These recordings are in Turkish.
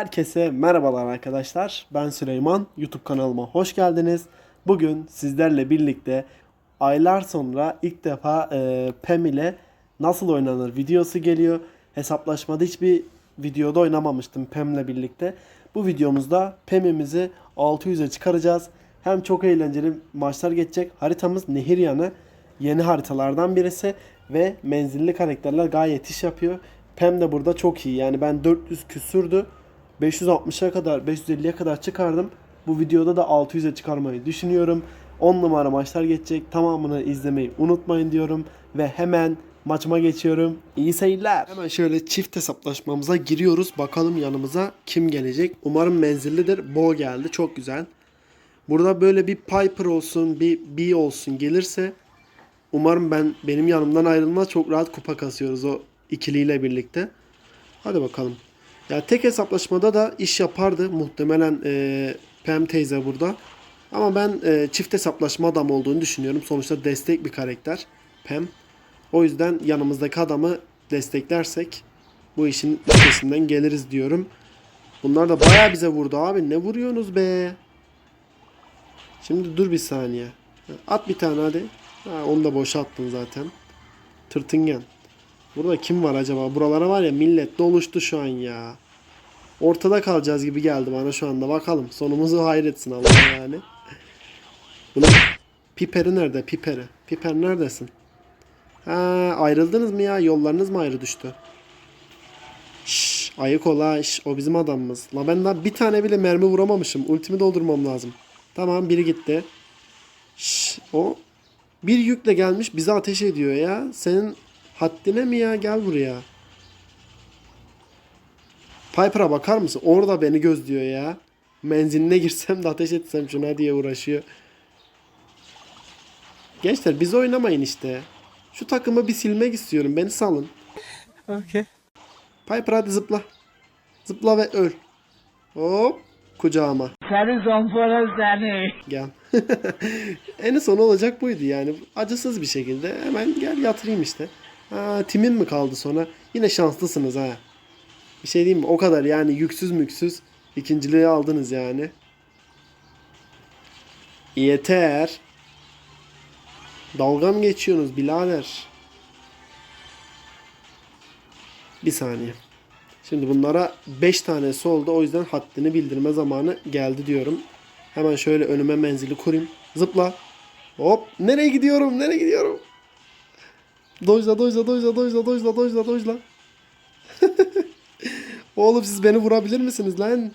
Herkese merhabalar arkadaşlar. Ben Süleyman. YouTube kanalıma hoş geldiniz. Bugün sizlerle birlikte aylar sonra ilk defa e, PEM ile nasıl oynanır videosu geliyor. Hesaplaşmada hiçbir videoda oynamamıştım PEM ile birlikte. Bu videomuzda PEM'imizi 600'e çıkaracağız. Hem çok eğlenceli maçlar geçecek. Haritamız Nehir Yanı. Yeni haritalardan birisi ve menzilli karakterler gayet iş yapıyor. PEM de burada çok iyi. Yani ben 400 küsürdü. 560'a kadar 550'ye kadar çıkardım. Bu videoda da 600'e çıkarmayı düşünüyorum. 10 numara maçlar geçecek. Tamamını izlemeyi unutmayın diyorum. Ve hemen maçıma geçiyorum. İyi seyirler. Hemen şöyle çift hesaplaşmamıza giriyoruz. Bakalım yanımıza kim gelecek. Umarım menzillidir. Bo geldi. Çok güzel. Burada böyle bir Piper olsun, bir B olsun gelirse umarım ben benim yanımdan ayrılmaz. Çok rahat kupa kasıyoruz o ikiliyle birlikte. Hadi bakalım. Ya tek hesaplaşmada da iş yapardı muhtemelen e, Pam teyze burada. Ama ben e, çift hesaplaşma adam olduğunu düşünüyorum. Sonuçta destek bir karakter Pam. O yüzden yanımızdaki adamı desteklersek bu işin üstesinden geliriz diyorum. Bunlar da bayağı bize vurdu abi. Ne vuruyorsunuz be? Şimdi dur bir saniye. At bir tane hadi. Ha, onu da boşa attın zaten. Tırtıngen. Burada kim var acaba? Buralara var ya millet doluştu şu an ya. Ortada kalacağız gibi geldi bana şu anda. Bakalım. Sonumuzu hayretsin Allah yani. Bunun Piper'i nerede? Piper'i. Piper neredesin? Ha, ayrıldınız mı ya? Yollarınız mı ayrı düştü? Şşş, ayık ol. Şş, o bizim adamımız. La ben daha bir tane bile mermi vuramamışım. Ultimi doldurmam lazım. Tamam biri gitti. Şşş, o bir yükle gelmiş bize ateş ediyor ya. Senin haddine mi ya? Gel buraya. Piper'a bakar mısın? Orada beni gözlüyor ya. Menziline girsem de ateş etsem şuna diye uğraşıyor. Gençler biz oynamayın işte. Şu takımı bir silmek istiyorum. Beni salın. Okay. Piper hadi zıpla. Zıpla ve öl. Hop. Kucağıma. Seni zampara seni. Gel. en son olacak buydu yani. Acısız bir şekilde hemen gel yatırayım işte. Timin mi kaldı sonra? Yine şanslısınız ha. Bir şey diyeyim mi? O kadar yani yüksüz müksüz ikinciliği aldınız yani. Yeter. Dalga mı geçiyorsunuz birader? Bir saniye. Şimdi bunlara 5 tanesi oldu. O yüzden haddini bildirme zamanı geldi diyorum. Hemen şöyle önüme menzili kurayım. Zıpla. Hop. Nereye gidiyorum? Nereye gidiyorum? Dojla dojla dojla dojla dojla dojla dojla. Oğlum siz beni vurabilir misiniz lan?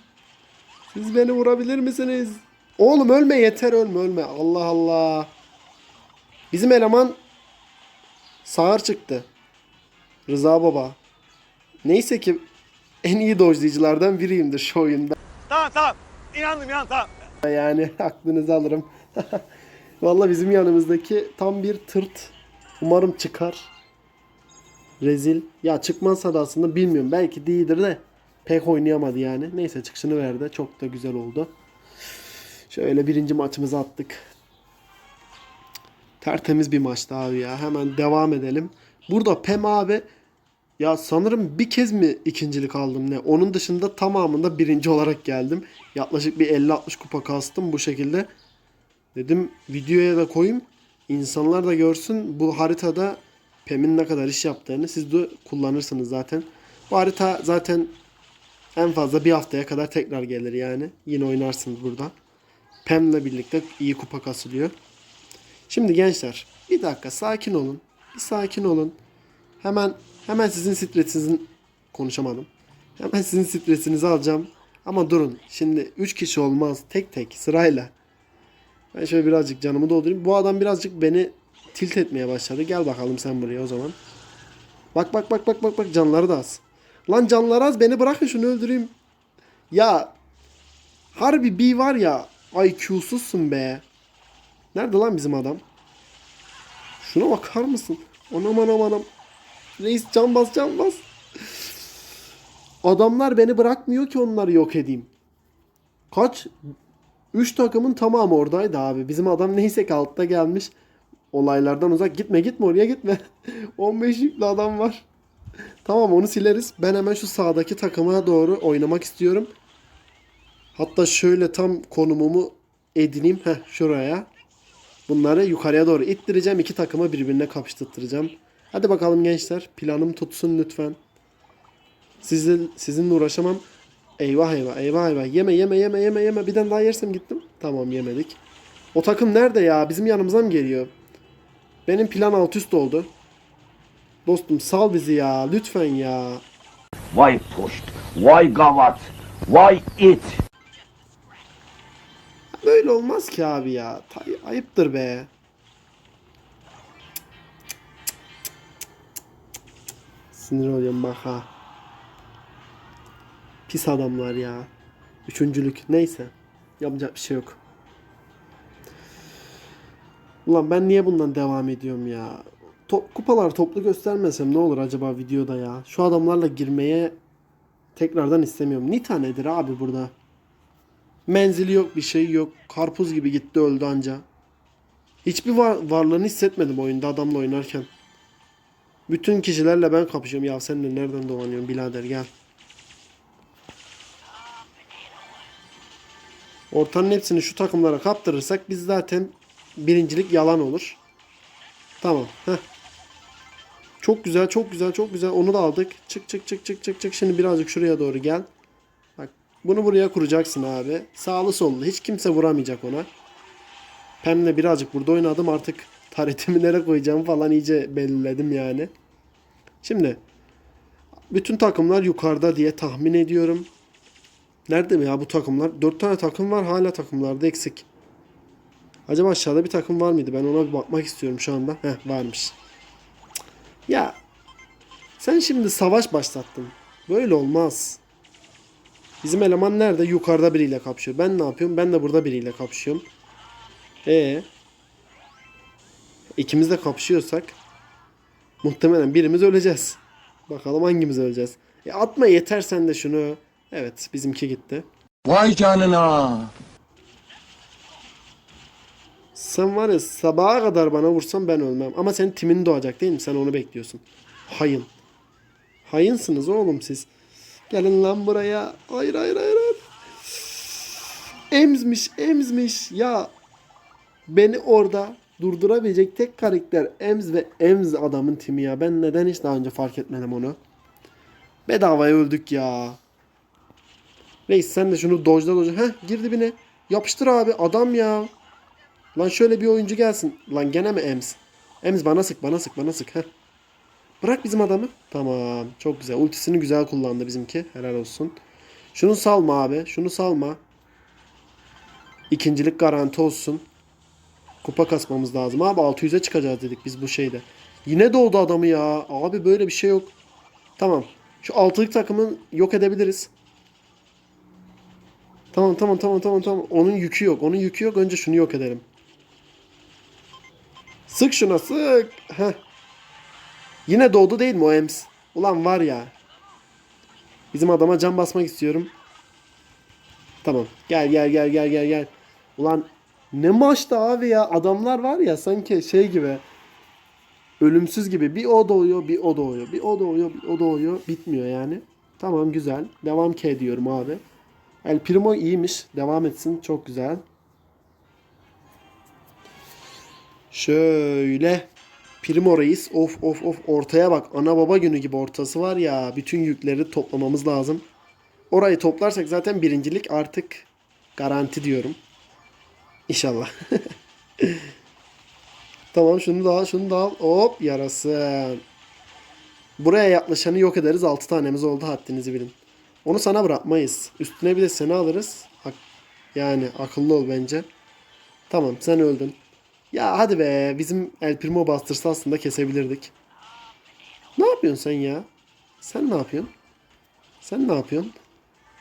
Siz beni vurabilir misiniz? Oğlum ölme yeter ölme ölme. Allah Allah. Bizim eleman sağır çıktı. Rıza baba. Neyse ki en iyi dojlayıcılardan biriyimdir şu oyunda. Tamam tamam. İnandım inan tamam. Yani aklınızı alırım. Vallahi bizim yanımızdaki tam bir tırt. Umarım çıkar. Rezil. Ya çıkmazsa da aslında bilmiyorum. Belki değildir de pek oynayamadı yani. Neyse çıkışını verdi. Çok da güzel oldu. Şöyle birinci maçımızı attık. Tertemiz bir maçtı abi ya. Hemen devam edelim. Burada Pem abi ya sanırım bir kez mi ikincilik aldım ne? Onun dışında tamamında birinci olarak geldim. Yaklaşık bir 50-60 kupa kastım bu şekilde. Dedim videoya da koyayım. İnsanlar da görsün bu haritada Pem'in ne kadar iş yaptığını siz de kullanırsınız zaten. Bu harita zaten en fazla bir haftaya kadar tekrar gelir yani. Yine oynarsınız burada. Pem'le birlikte iyi kupa kasılıyor. Şimdi gençler bir dakika sakin olun. Bir sakin olun. Hemen hemen sizin stresinizin konuşamadım. Hemen sizin stresinizi alacağım. Ama durun. Şimdi 3 kişi olmaz. Tek tek sırayla. Ben şöyle birazcık canımı doldurayım. Bu adam birazcık beni tilt etmeye başladı. Gel bakalım sen buraya o zaman. Bak bak bak bak bak bak canları da az. Lan canları az beni bırakın şunu öldüreyim. Ya harbi bir var ya IQ'suzsun be. Nerede lan bizim adam? Şuna bakar mısın? Anam anam anam. Reis can bas can bas. Adamlar beni bırakmıyor ki onları yok edeyim. Kaç? 3 takımın tamamı oradaydı abi. Bizim adam neyse ki altta gelmiş. Olaylardan uzak. Gitme gitme oraya gitme. 15 yüklü adam var. Tamam onu sileriz. Ben hemen şu sağdaki takıma doğru oynamak istiyorum. Hatta şöyle tam konumumu edineyim. Heh şuraya. Bunları yukarıya doğru ittireceğim. İki takımı birbirine kapıştırtacağım. Hadi bakalım gençler. Planım tutsun lütfen. Sizin, sizinle uğraşamam. Eyvah eyvah eyvah eyvah. Yeme yeme yeme yeme yeme. Birden daha yersem gittim. Tamam yemedik. O takım nerede ya? Bizim yanımıza mı geliyor? Benim plan alt üst oldu. Dostum sal bizi ya. Lütfen ya. Vay puşt, vay gavat, vay it. Böyle olmaz ki abi ya. Tay- ayıptır be. Sinir oluyorum bak ha. Pis adamlar ya. Üçüncülük. Neyse. Yapacak bir şey yok. Ulan ben niye bundan devam ediyorum ya? Top, kupalar toplu göstermesem ne olur acaba videoda ya? Şu adamlarla girmeye tekrardan istemiyorum. Nita nedir abi burada? Menzili yok bir şey yok. Karpuz gibi gitti öldü anca. Hiçbir var, varlığını hissetmedim oyunda adamla oynarken. Bütün kişilerle ben kapışıyorum. Ya sen de nereden dolanıyorsun birader gel. Ortanın hepsini şu takımlara kaptırırsak biz zaten birincilik yalan olur. Tamam. Heh. Çok güzel, çok güzel, çok güzel. Onu da aldık. Çık çık çık çık çık çık. Şimdi birazcık şuraya doğru gel. Bak bunu buraya kuracaksın abi. Sağlı sollu. Hiç kimse vuramayacak ona. Pem'le birazcık burada oynadım artık. Taretimi nereye koyacağım falan iyice belirledim yani. Şimdi bütün takımlar yukarıda diye tahmin ediyorum. Nerede mi ya bu takımlar? 4 tane takım var hala takımlarda eksik. Acaba aşağıda bir takım var mıydı? Ben ona bir bakmak istiyorum şu anda. Heh varmış. Ya sen şimdi savaş başlattın. Böyle olmaz. Bizim eleman nerede? Yukarıda biriyle kapışıyor. Ben ne yapıyorum? Ben de burada biriyle kapışıyorum. E ikimiz de kapışıyorsak muhtemelen birimiz öleceğiz. Bakalım hangimiz öleceğiz. E atma yeter sen de şunu. Evet bizimki gitti. Vay canına. Sen var ya sabaha kadar bana vursan ben ölmem. Ama senin timin doğacak değil mi? Sen onu bekliyorsun. Hayın. Hayınsınız oğlum siz. Gelin lan buraya. Hayır hayır hayır. hayır. Emzmiş emzmiş. Ya beni orada durdurabilecek tek karakter Ems ve Ems adamın timi ya. Ben neden hiç daha önce fark etmedim onu. Bedavaya öldük ya. Reis sen de şunu dojla dojla. Heh gir dibine. Yapıştır abi adam ya. Lan şöyle bir oyuncu gelsin. Lan gene mi Ems? Ems bana sık bana sık bana sık. Heh. Bırak bizim adamı. Tamam. Çok güzel. Ultisini güzel kullandı bizimki. Helal olsun. Şunu salma abi. Şunu salma. İkincilik garanti olsun. Kupa kasmamız lazım. Abi 600'e çıkacağız dedik biz bu şeyde. Yine doğdu adamı ya. Abi böyle bir şey yok. Tamam. Şu altılık takımı yok edebiliriz. Tamam tamam tamam tamam tamam. Onun yükü yok. Onun yükü yok. Önce şunu yok edelim. Sık şuna sık. Heh. Yine doğdu değil mi o Ems? Ulan var ya. Bizim adama can basmak istiyorum. Tamam. Gel gel gel gel gel gel. Ulan ne maçtı abi ya. Adamlar var ya sanki şey gibi. Ölümsüz gibi. Bir o doğuyor, bir o doğuyor. Bir o doğuyor, bir o doğuyor. Bitmiyor yani. Tamam güzel. Devam ki ediyorum abi. El Primo iyiymiş. Devam etsin. Çok güzel. Şöyle. Primo Reis. Of of of. Ortaya bak. Ana baba günü gibi ortası var ya. Bütün yükleri toplamamız lazım. Orayı toplarsak zaten birincilik artık garanti diyorum. İnşallah. tamam şunu da al. Şunu da al. Hop yarasın. Buraya yaklaşanı yok ederiz. 6 tanemiz oldu haddinizi bilin. Onu sana bırakmayız. Üstüne bir de seni alırız. Yani akıllı ol bence. Tamam sen öldün. Ya hadi be bizim El Primo bastırsa aslında kesebilirdik. Ne yapıyorsun sen ya? Sen ne yapıyorsun? Sen ne yapıyorsun?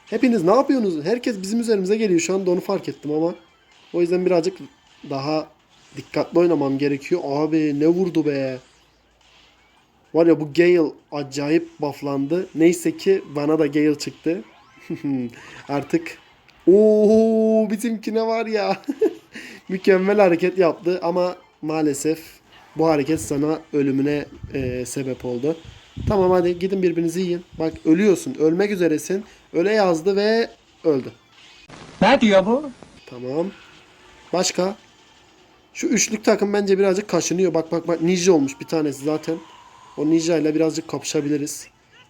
Hepiniz ne yapıyorsunuz? Herkes bizim üzerimize geliyor. Şu anda onu fark ettim ama. O yüzden birazcık daha dikkatli oynamam gerekiyor. Abi ne vurdu be. Var ya bu Gale acayip bufflandı. Neyse ki bana da Gale çıktı. Artık Oo bizimkine var ya. Mükemmel hareket yaptı ama maalesef bu hareket sana ölümüne e, sebep oldu. Tamam hadi gidin birbirinizi yiyin. Bak ölüyorsun. Ölmek üzeresin. Öyle yazdı ve öldü. Ne diyor bu? Tamam. Başka? Şu üçlük takım bence birazcık kaşınıyor. Bak bak bak ninja olmuş bir tanesi zaten. O ninja ile birazcık kapışabiliriz.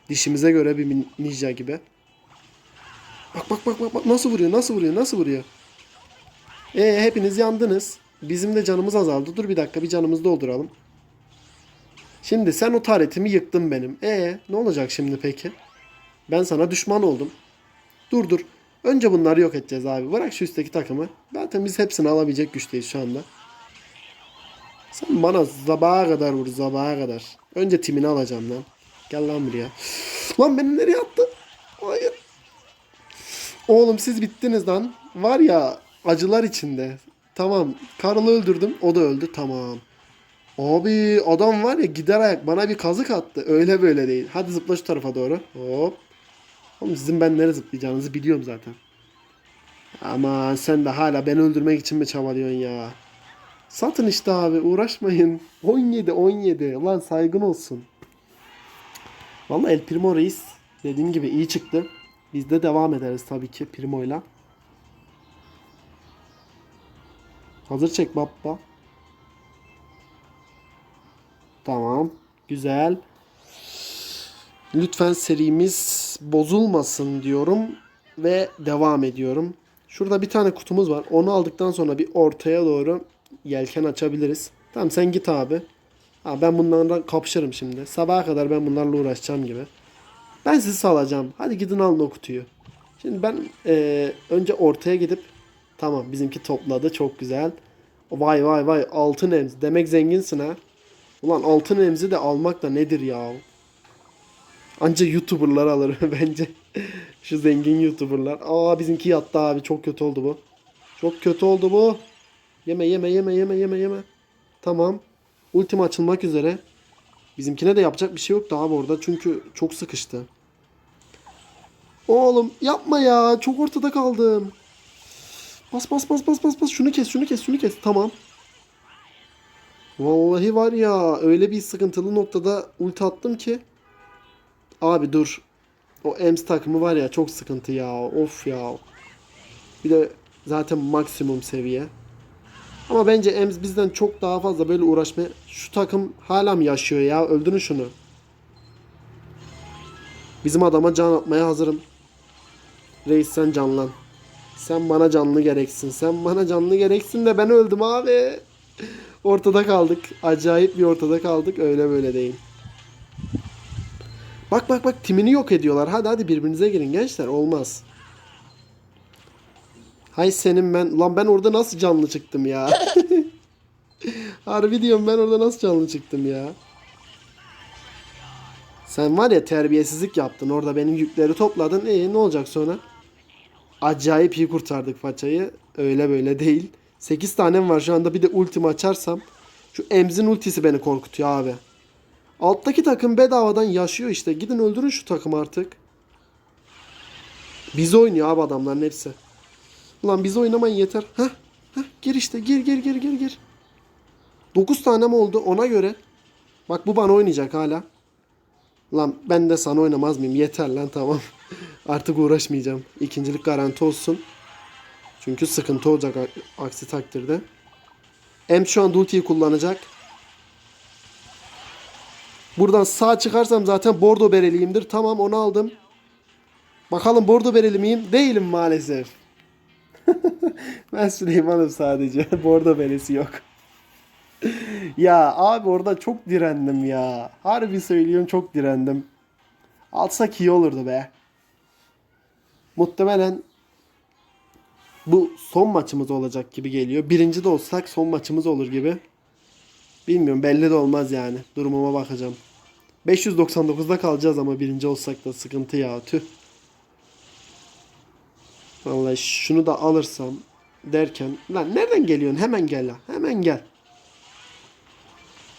Dişimize göre bir ninja gibi. Bak bak bak bak bak nasıl vuruyor nasıl vuruyor nasıl vuruyor. E hepiniz yandınız. Bizim de canımız azaldı. Dur bir dakika bir canımızı dolduralım. Şimdi sen o taretimi yıktın benim. E ne olacak şimdi peki? Ben sana düşman oldum. Dur dur. Önce bunları yok edeceğiz abi. Bırak şu üstteki takımı. Zaten biz hepsini alabilecek güçteyiz şu anda. Sen bana sabaha kadar vur sabaha kadar. Önce timini alacağım lan. Gel lan buraya. Lan beni nereye attı? Hayır. Oğlum siz bittiniz lan. Var ya acılar içinde. Tamam. Karl'ı öldürdüm. O da öldü. Tamam. Abi adam var ya gider ayak bana bir kazık attı. Öyle böyle değil. Hadi zıpla şu tarafa doğru. Hop. Oğlum sizin ben nereye zıplayacağınızı biliyorum zaten. Ama sen de hala beni öldürmek için mi çabalıyorsun ya? Satın işte abi uğraşmayın. 17 17 lan saygın olsun. Vallahi El Primo Reis dediğim gibi iyi çıktı. Biz de devam ederiz tabii ki Primo'yla. Hazır çek baba. Tamam. Güzel. Lütfen serimiz bozulmasın diyorum ve devam ediyorum. Şurada bir tane kutumuz var. Onu aldıktan sonra bir ortaya doğru yelken açabiliriz. Tamam sen git abi. Ha, ben bunlarla kapışırım şimdi. Sabaha kadar ben bunlarla uğraşacağım gibi. Ben sizi salacağım. Hadi gidin alın o kutuyu. Şimdi ben eee, önce ortaya gidip tamam bizimki topladı çok güzel. Vay vay vay altın emz. Demek zenginsin ha. Ulan altın emzi de almak da nedir ya? Anca YouTuber'lar alır bence. Şu zengin YouTuber'lar. Aa bizimki yattı abi. Çok kötü oldu bu. Çok kötü oldu bu. Yeme yeme yeme yeme yeme yeme. Tamam. Ultim açılmak üzere. Bizimkine de yapacak bir şey yoktu abi orada. Çünkü çok sıkıştı. Oğlum yapma ya. Çok ortada kaldım. Bas bas bas bas bas bas. Şunu kes şunu kes şunu kes. Tamam. Vallahi var ya öyle bir sıkıntılı noktada ulti attım ki. Abi dur. O Ems takımı var ya çok sıkıntı ya. Of ya. Bir de zaten maksimum seviye. Ama bence Ems bizden çok daha fazla böyle uğraşmaya... Şu takım hala mı yaşıyor ya? Öldürün şunu. Bizim adama can atmaya hazırım. Reis sen canlan. Sen bana canlı gereksin. Sen bana canlı gereksin de ben öldüm abi. Ortada kaldık. Acayip bir ortada kaldık. Öyle böyle değil. Bak bak bak timini yok ediyorlar. Hadi hadi birbirinize girin gençler. Olmaz. Hay senin ben. Lan ben orada nasıl canlı çıktım ya. Harbi diyorum ben orada nasıl canlı çıktım ya. Sen var ya terbiyesizlik yaptın. Orada benim yükleri topladın. E ne olacak sonra? Acayip iyi kurtardık façayı. Öyle böyle değil. 8 tanem var şu anda bir de ultimi açarsam. Şu Emz'in ultisi beni korkutuyor abi. Alttaki takım bedavadan yaşıyor işte. Gidin öldürün şu takım artık. Biz oynuyor abi adamların hepsi. Ulan biz oynamayın yeter. Heh, heh, gir işte gir gir gir gir gir. 9 tanem oldu ona göre. Bak bu bana oynayacak hala. Lan ben de sana oynamaz mıyım? Yeter lan tamam. Artık uğraşmayacağım. İkincilik garanti olsun. Çünkü sıkıntı olacak aksi takdirde. Em şu an ultiyi kullanacak. Buradan sağ çıkarsam zaten bordo bereliyimdir. Tamam onu aldım. Bakalım bordo bereli miyim? Değilim maalesef. Ben Süleyman'ım sadece. bordo beresi yok. ya abi orada çok direndim ya. Harbi söylüyorum çok direndim. Alsak iyi olurdu be. Muhtemelen bu son maçımız olacak gibi geliyor. Birinci de olsak son maçımız olur gibi. Bilmiyorum belli de olmaz yani. Durumuma bakacağım. 599'da kalacağız ama birinci olsak da sıkıntı ya tüh. Vallahi şunu da alırsam derken lan nereden geliyorsun? Hemen gel la. Hemen gel.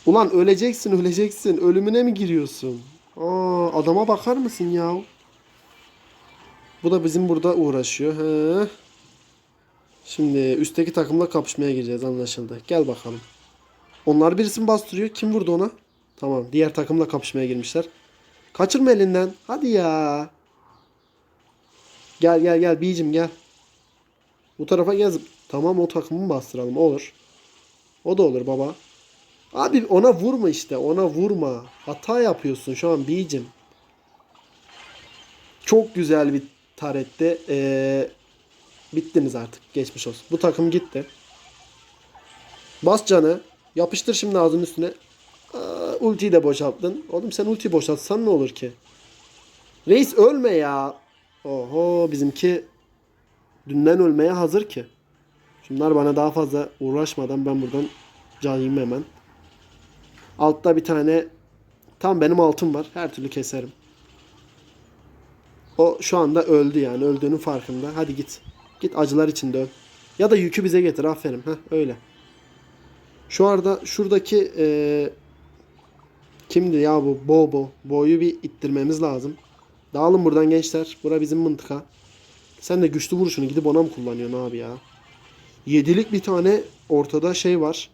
Ulan öleceksin öleceksin. Ölümüne mi giriyorsun? Aa, adama bakar mısın ya? Bu da bizim burada uğraşıyor. He. Şimdi üstteki takımla kapışmaya gireceğiz anlaşıldı. Gel bakalım. Onlar birisini bastırıyor. Kim vurdu ona? Tamam. Diğer takımla kapışmaya girmişler. Kaçırma elinden. Hadi ya. Gel gel gel B'cim gel. Bu tarafa gel. zıp- Tamam o takımı bastıralım. Olur. O da olur baba. Abi ona vurma işte. Ona vurma. Hata yapıyorsun şu an B'cim. Çok güzel bir taretti. Ee, bittiniz artık. Geçmiş olsun. Bu takım gitti. Bas canı. Yapıştır şimdi ağzının üstüne. Aa, ultiyi de boşalttın. Oğlum sen ultiyi boşaltsan ne olur ki? Reis ölme ya. Oho bizimki dünden ölmeye hazır ki. Şunlar bana daha fazla uğraşmadan ben buradan canayım hemen. Altta bir tane tam benim altım var. Her türlü keserim. O şu anda öldü yani. Öldüğünün farkında. Hadi git. Git acılar içinde öl. Ya da yükü bize getir. Aferin. Heh, öyle. Şu arada şuradaki eee, kimdi ya bu? Bobo. Boyu bir ittirmemiz lazım. Dağılın buradan gençler. Bura bizim mıntıka. Sen de güçlü vuruşunu gidip ona mı kullanıyorsun abi ya? Yedilik bir tane ortada şey var.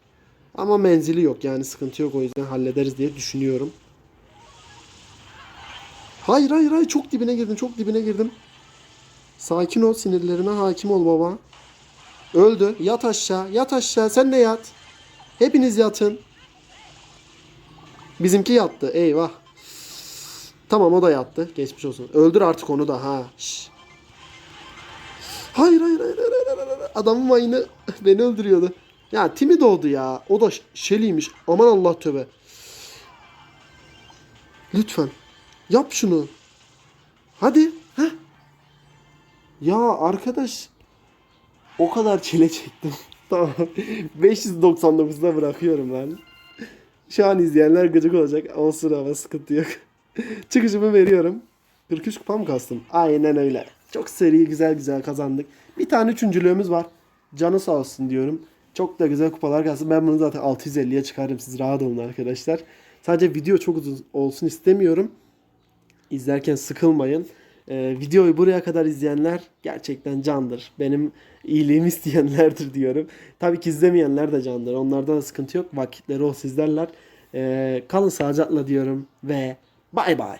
Ama menzili yok yani sıkıntı yok o yüzden hallederiz diye düşünüyorum. Hayır hayır hayır çok dibine girdim çok dibine girdim. Sakin ol sinirlerine hakim ol baba. Öldü. Yat aşağı yat aşağı sen de yat. Hepiniz yatın. Bizimki yattı eyvah. Tamam o da yattı. Geçmiş olsun. Öldür artık onu da ha. Şş. Hayır hayır hayır hayır hayır, hayır. Adamın mayını beni öldürüyordu. Ya Timi doğdu ya. O da ş- Shelly'ymiş. Aman Allah tövbe. Lütfen. Yap şunu. Hadi. Heh. Ya arkadaş. O kadar çile çektim. tamam. 599'da bırakıyorum ben. Şu an izleyenler gıcık olacak. Olsun ama sıkıntı yok. Çıkışımı veriyorum. 43 kupa mı kastım? Aynen öyle. Çok seri güzel güzel kazandık. Bir tane üçüncülüğümüz var. Canı sağ olsun diyorum. Çok da güzel kupalar kalsın. Ben bunu zaten 650'ye çıkarırım. Siz rahat olun arkadaşlar. Sadece video çok uzun olsun istemiyorum. İzlerken sıkılmayın. Ee, videoyu buraya kadar izleyenler gerçekten candır. Benim iyiliğimi isteyenlerdir diyorum. Tabii ki izlemeyenler de candır. Onlarda da sıkıntı yok. Vakitleri o sizlerler. Ee, kalın sağlıcakla diyorum ve bay bay.